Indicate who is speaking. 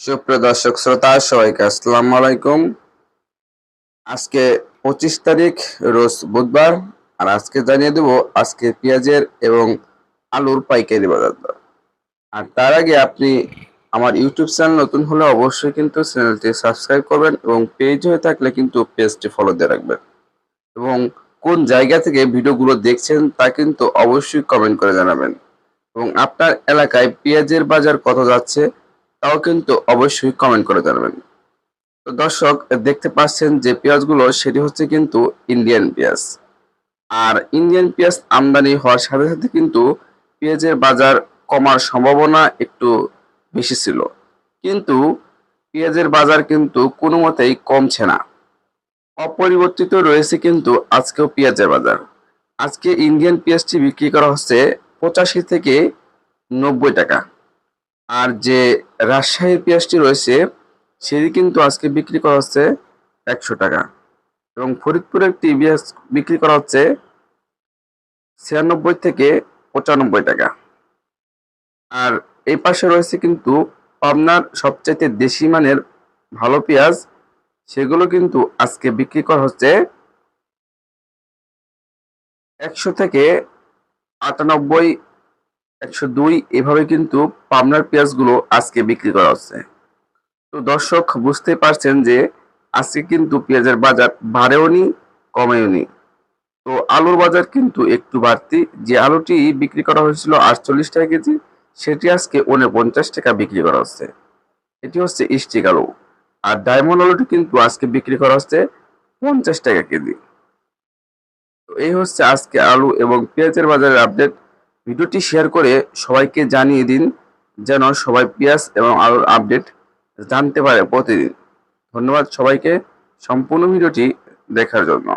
Speaker 1: সুপ্রিয় দর্শক শ্রোতা, সবাইকে আসসালামু আলাইকুম। আজকে পঁচিশ তারিখ, রোজ বুধবার, আর আজকে জানিয়ে দেব আজকে পেঁয়াজের এবং আলুর পাইকারি বাজার দর। আর তার আগে আপনি আমার ইউটিউব চ্যানেল নতুন হলে অবশ্যই কিন্তু চ্যানেলটি সাবস্ক্রাইব করবেন এবং পেজ হয়ে থাকলে কিন্তু পেজটি ফলো দিয়ে রাখবেন। এবং কোন জায়গা থেকে ভিডিওগুলো দেখছেন তা কিন্তু অবশ্যই কমেন্ট করে জানাবেন। এবং আপনার এলাকায় পেঁয়াজের বাজার কত যাচ্ছে তাও কিন্তু অবশ্যই কমেন্ট করে জানাবেন। তো দর্শক, দেখতে পাচ্ছেন যে পেঁয়াজগুলো, সেটি হচ্ছে কিন্তু ইন্ডিয়ান পেঁয়াজ। আর ইন্ডিয়ান পেঁয়াজ আমদানি হওয়ার সাথে সাথে কিন্তু পেঁয়াজের বাজার কমার সম্ভাবনা একটু বেশি ছিল। কিন্তু পেঁয়াজের বাজার কিন্তু কোনো মতেই কমছে না। অপরিবর্তিত রয়েছে কিন্তু আজকেও পেঁয়াজের বাজার। আজকে ইন্ডিয়ান পেঁয়াজটি বিক্রি করা হচ্ছে পঁচাশি থেকে নব্বই টাকা। আর যে রাজশাহীর পেঁয়াজটি রয়েছে, সেটি কিন্তু আজকে বিক্রি করা হচ্ছে একশো টাকা। এবং ফরিদপুরের একটি পেঁয়াজ বিক্রি করা হচ্ছে ছিয়ানব্বই থেকে পঁচানব্বই টাকা। আর এই পাশে রয়েছে কিন্তু পাবনার সবচাইতে দেশি মানের ভালো পেঁয়াজ, সেগুলো কিন্তু আজকে বিক্রি করা হচ্ছে একশো থেকে আটানব্বই একশো দুই, এভাবে কিন্তু পাবনার পেঁয়াজগুলো আজকে বিক্রি করা হচ্ছে। তো দর্শক বুঝতে পারছেন যে আজকে কিন্তু পেঁয়াজের বাজার বাড়েও নি, কমেও নি। তো আলুর বাজার কিন্তু একটু বাড়তি। যে আলুটি বিক্রি করা হয়েছিল আটচল্লিশ টাকা কেজি, সেটি আজকে উনপঞ্চাশ টাকা বিক্রি করা হচ্ছে। এটি হচ্ছে স্টিক আলু। আর ডায়মন্ড আলুটি কিন্তু আজকে বিক্রি করা হচ্ছে পঞ্চাশ টাকা কেজি। তো এই হচ্ছে আজকে আলু এবং পেঁয়াজের বাজারের আপডেট। ভিডিওটি শেয়ার করে সবাইকে জানিয়ে দিন যেন সবাই পেঁয়াজ এবং আলুর আপডেট জানতে পারে প্রতিদিন। ধন্যবাদ সবাইকে। সম্পূর্ণ ভিডিওটি দেখার জন্য।